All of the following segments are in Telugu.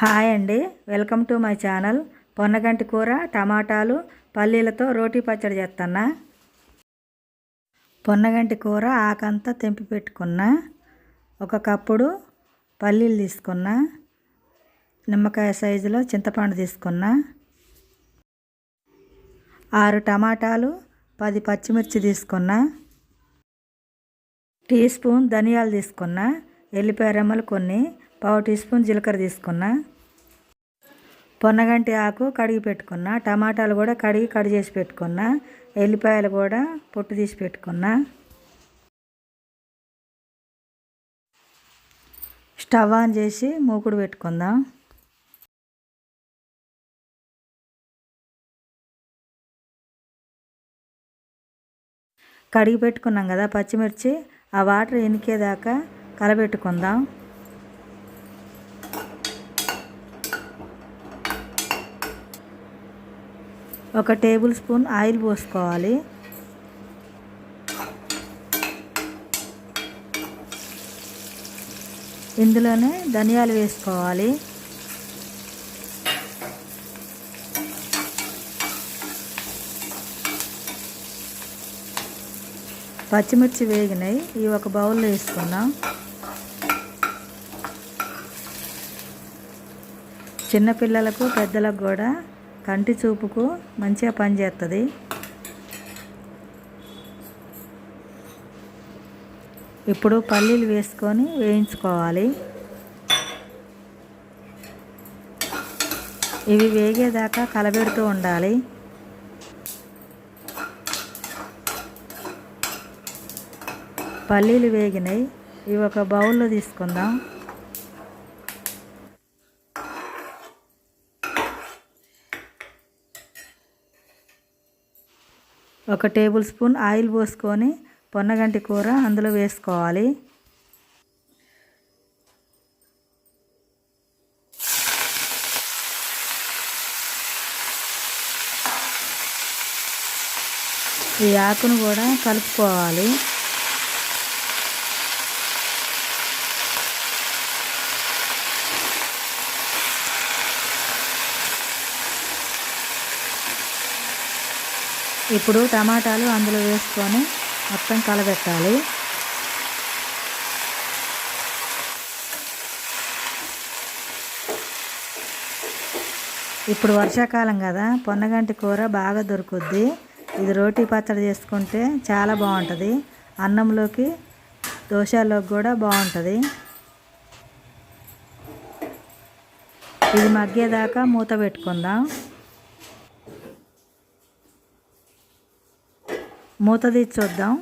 హాయ్ అండి. Welcome to my channel. పొన్నగంటి కూర టమాటాలు పల్లీలతో రోటీ పచ్చడి చేస్తున్నా పొన్నగంటి కూర ఆకంతా తెంపి పెట్టుకున్నా. ఒక కప్పుడు పల్లీలు తీసుకున్నా. నిమ్మకాయ సైజులో చింతపండు తీసుకున్నా. ఆరు టమాటాలు పది పచ్చిమిర్చి తీసుకున్నా. టీ స్పూన్ ధనియాలు తీసుకున్నా. ఎల్లిపాయ రెమ్మలు కొన్ని పావు టీ స్పూన్ జీలకర్ర తీసుకున్నా. పొన్నగంటి ఆకు కడిగి పెట్టుకున్నా. టమాటాలు కూడా కడిగి కడి చేసి పెట్టుకున్నా. ఎల్లిపాయలు కూడా పొట్టు తీసి పెట్టుకున్నా. స్టవ్ ఆన్ చేసి మూకుడు పెట్టుకుందాం. కడిగి పెట్టుకున్నాం కదా పచ్చిమిర్చి. ఆ వాటర్ ఎనికేదాకా కలబెట్టుకుందాం. ఒక టేబుల్ స్పూన్ ఆయిల్ పోసుకోవాలి. ఇందులోనే ధనియాలు వేసుకోవాలి. పచ్చిమిర్చి వేగినాయి. ఇవి ఒక బౌల్లో వేసుకున్నాం చిన్నపిల్లలకు పెద్దలకు కూడా కంటి చూపుకు మంచిగా పనిచేస్తుంది ఇప్పుడు పల్లీలు వేసుకొని వేయించుకోవాలి. ఇవి వేగేదాకా కలబెడుతూ ఉండాలి. పల్లీలు వేగినాయి. ఇవి ఒక బౌల్లో తీసుకుందాం. ఒక టేబుల్ స్పూన్ ఆయిల్ పోసుకొని పొన్నగంటి కూర అందులో వేసుకోవాలి. ఈ ఆకును కూడా కలుపుకోవాలి. ఇప్పుడు టమాటాలు అందులో వేసుకొని మొత్తం కలబెట్టాలి. ఇప్పుడు వర్షాకాలం కదా పొన్నగంటి కూర బాగా దొరుకుద్ది. ఇది రోటీ పచ్చడి చేసుకుంటే చాలా బాగుంటుంది. అన్నంలోకి దోశలోకి కూడా బాగుంటుంది. ఇది మగ్గేదాకా మూత పెట్టుకుందాం. మూత తీసి చూద్దాం.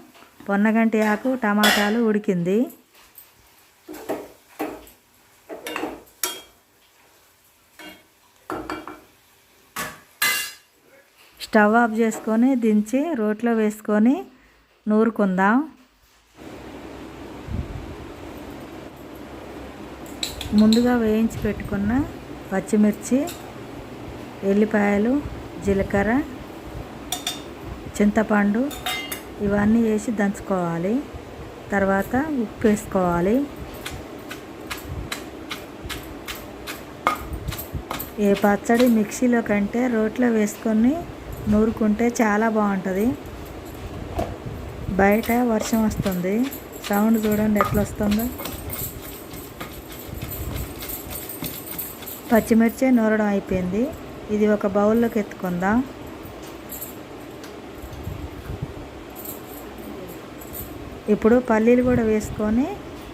పొన్నగంటి ఆకు టమాటాలు ఉడికింది. స్టవ్ ఆఫ్ చేసుకొని దించి రోట్లో వేసుకొని నూరుకుందాం. ముందుగా వేయించి పెట్టుకున్న పచ్చిమిర్చి ఎల్లిపాయలు జీలకర్ర చింతపండు ఇవన్నీ వేసి దంచుకోవాలి. తర్వాత ఉప్పు వేసుకోవాలి. ఏ పచ్చడి మిక్సీలో కంటే రోట్లో వేసుకొని నూరుకుంటే చాలా బాగుంటుంది. బయట వర్షం వస్తుంది. సౌండ్ చూడండి ఎట్లా వస్తుందో. పచ్చిమిర్చి నూరడం అయిపోయింది. ఇది ఒక బౌల్లోకి ఎత్తుకుందాం. ఇప్పుడు పల్లీలు కూడా వేసుకొని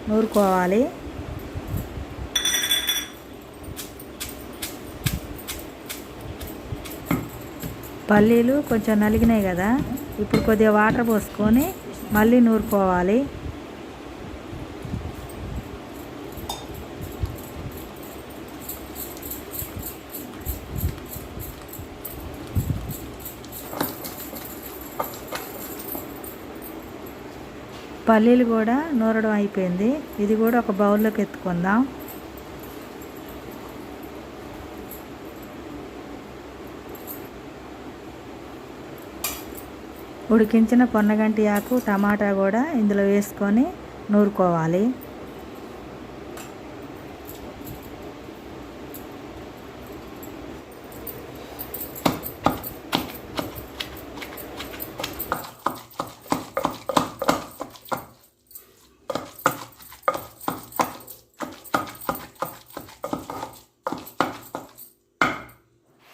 నూరుకోవాలి. పల్లీలు కొంచెం నలిగినాయి కదా ఇప్పుడు కొద్దిగా వాటర్ పోసుకొని మళ్ళీ నూరుకోవాలి. పల్లీలు కూడా నూరడం అయిపోయింది. ఇది కూడా ఒక బౌల్లోకి ఎత్తుకుందాం. ఉడికించిన పొన్నగంటి ఆకు టమాటా కూడా ఇందులో వేసుకొని నూరుకోవాలి.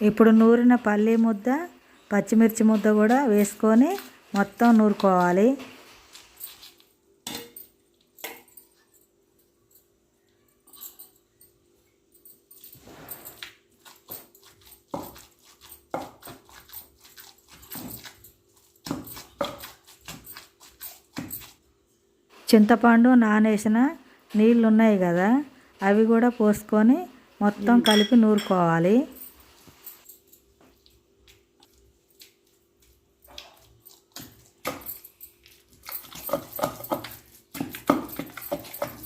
ఇప్పుడు నూరిన పల్లి ముద్ద పచ్చిమిర్చి ముద్ద కూడా వేసుకొని మొత్తం నూరుకోవాలి. చింతపండు నానేసిన నీళ్ళు ఉన్నాయి కదా అవి కూడా పోసుకొని మొత్తం కలిపి నూరుకోవాలి.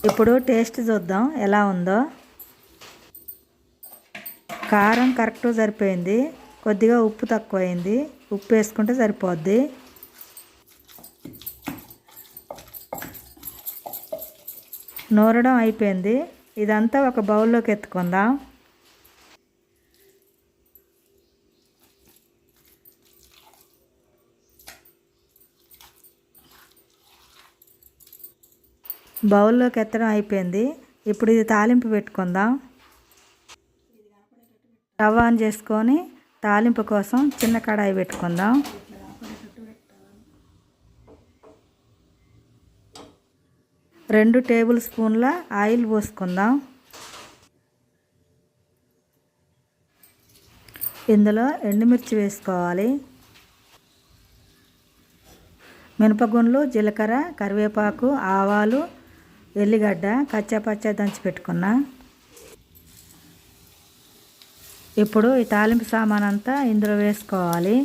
ఇప్పుడు టేస్ట్ చూద్దాం ఎలా ఉందో. కారం కరెక్ట్ సరిపోయింది. కొద్దిగా ఉప్పు తక్కువైంది. ఉప్పు వేసుకుంటే సరిపోద్ది. నూరడం అయిపోయింది. ఇదంతా ఒక బౌల్లోకి ఎత్తుకుందాం. బౌల్లోకి ఎత్తడం అయిపోయింది. ఇప్పుడు ఇది తాలింపు పెట్టుకుందాం. రవ్వ ఆన్ చేసుకొని తాలింపు కోసం చిన్న కడాయి పెట్టుకుందాం. రెండు టేబుల్ స్పూన్ల ఆయిల్ పోసుకుందాం. ఇందులో ఎండుమిర్చి వేసుకోవాలి. మినపగుండ్లు జీలకర్ర కరివేపాకు ఆవాలు ఎల్లిగడ్డ కచ్చాపచ్చా దంచి పెట్టుకున్నా. ఇప్పుడు ఈ తాలింపు సామాన్ అంతా ఇందులో వేసుకోవాలి.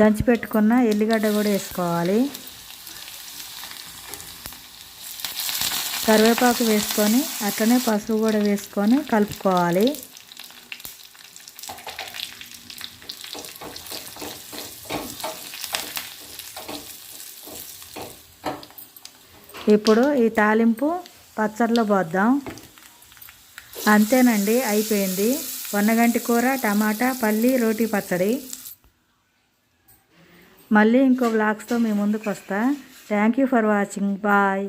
దంచి పెట్టుకున్న ఎల్లిగడ్డ కూడా వేసుకోవాలి. కరివేపాకు వేసుకొని అట్లనే పసుపు కూడా వేసుకొని కలుపుకోవాలి. ఇప్పుడు ఈ తాలింపు పచ్చడిలో పోద్దాం. అంతేనండి అయిపోయింది. వన్నగంటి కూర టమాటా పల్లి రోటీ పచ్చడి. మళ్ళీ ఇంకో బ్లాగ్స్తో మీ ముందుకు వస్తా thank you for watching bye